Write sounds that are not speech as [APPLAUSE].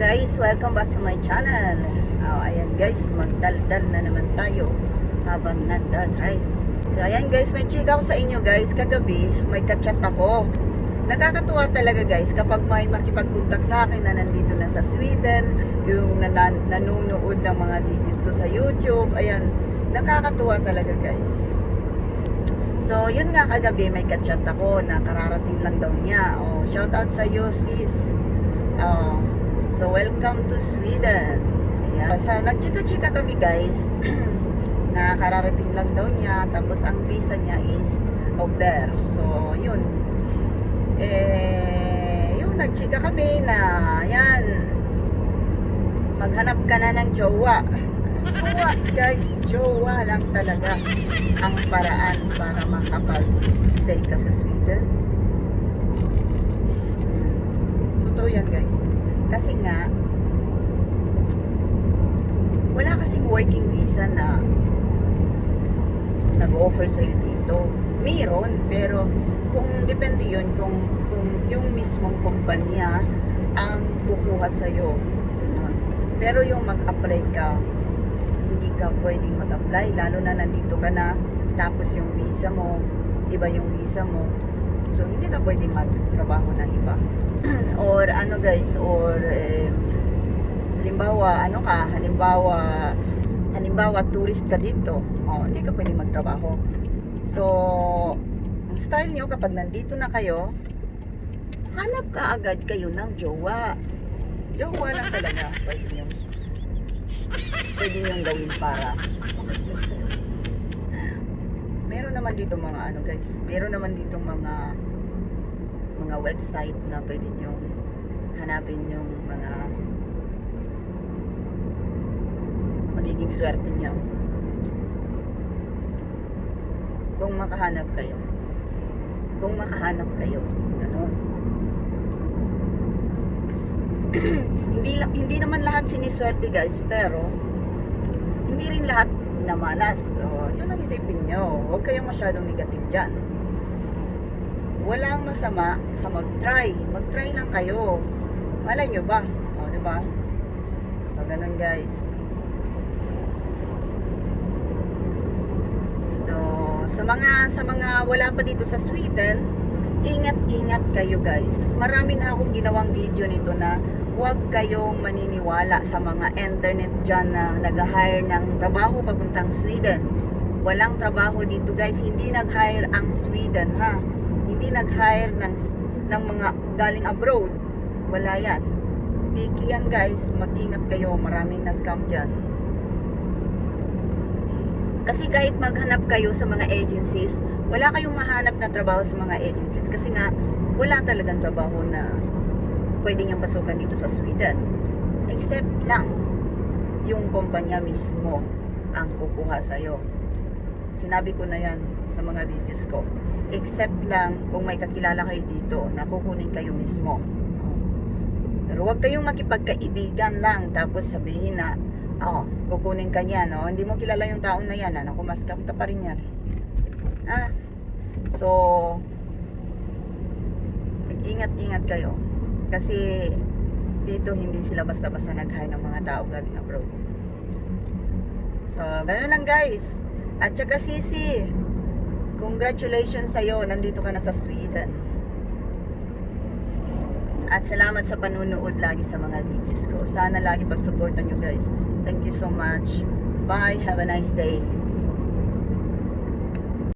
guys, welcome back to my channel. Oh, ayan guys, magdaldal na naman tayo habang nagda-drive. So ayan guys, may chika ko sa inyo guys. Kagabi, may kachat ako. Nakakatuwa talaga guys kapag may makipag-contact sa akin na nandito na sa Sweden, yung nanan- nanonood ng mga videos ko sa YouTube. Ayan, nakakatuwa talaga guys. So, yun nga kagabi, may kachat ako na kararating lang daw niya. Oh, shout out sa iyo, sis. Oh, so, welcome to Sweden. Ayan. So, nagchika-chika kami, guys. [CLEARS THROAT] na kararating lang daw niya. Tapos, ang visa niya is au pair. So, yun. Eh, yun, nagchika kami na, yan, maghanap ka na ng jowa. Jowa, guys, jowa lang talaga ang paraan para makapag-stay ka sa Sweden. Totoo yan, guys. Kasi nga, wala kasing working visa na nag-offer sa'yo dito. Meron, pero kung depende yun, kung, kung yung mismong kumpanya ang kukuha sa'yo, ganun. Pero yung mag-apply ka, hindi ka pwedeng mag-apply lalo na nandito ka na tapos yung visa mo iba yung visa mo so hindi ka pwedeng magtrabaho ng iba [CLEARS THROAT] or ano guys or um, halimbawa ano ka halimbawa halimbawa tourist ka dito oh, hindi ka pwedeng magtrabaho so style nyo kapag nandito na kayo hanap ka agad kayo ng jowa jowa lang talaga pwede nyo pwede niyong gawin para. Meron naman dito mga ano guys, meron naman dito mga mga website na pwede niyong hanapin yung mga magiging swerte niyo. Kung makahanap kayo. Kung makahanap kayo. Ganon. [CLEARS THROAT] hindi hindi naman lahat siniswerte guys, pero hindi rin lahat minamalas. So, yun ang isipin nyo. Huwag kayong masyadong negative dyan. Walang masama sa mag-try. Mag-try lang kayo. Malay nyo ba? O, ba? So, ganun guys. So, sa mga sa mga wala pa dito sa Sweden, ingat-ingat kayo guys. Marami na akong ginawang video nito na huwag kayong maniniwala sa mga internet dyan na nag-hire ng trabaho papuntang Sweden. Walang trabaho dito guys. Hindi nag-hire ang Sweden ha. Hindi nag-hire ng, ng mga galing abroad. Wala yan. Picky yan guys. Mag-ingat kayo. Maraming na-scam dyan. Kasi kahit maghanap kayo sa mga agencies, wala kayong mahanap na trabaho sa mga agencies kasi nga wala talagang trabaho na pwede niyang pasukan dito sa Sweden. Except lang yung kumpanya mismo ang kukuha sa'yo. Sinabi ko na yan sa mga videos ko. Except lang kung may kakilala kayo dito na kukunin kayo mismo. Pero huwag kayong makipagkaibigan lang tapos sabihin na Oo, kukunin ka niya, no? Hindi mo kilala yung taon na yan, ano? Kumaskam ka pa rin yan. Ha? So, mag-ingat-ingat kayo. Kasi, dito hindi sila basta-basta nag-hire ng mga tao galing abroad. So, gano'n lang guys. At saka Sisi, congratulations sa'yo, nandito ka na sa Sweden. At salamat sa panunood lagi sa mga videos ko. Sana lagi pag-supportan nyo guys. Thank you so much. Bye. Have a nice day.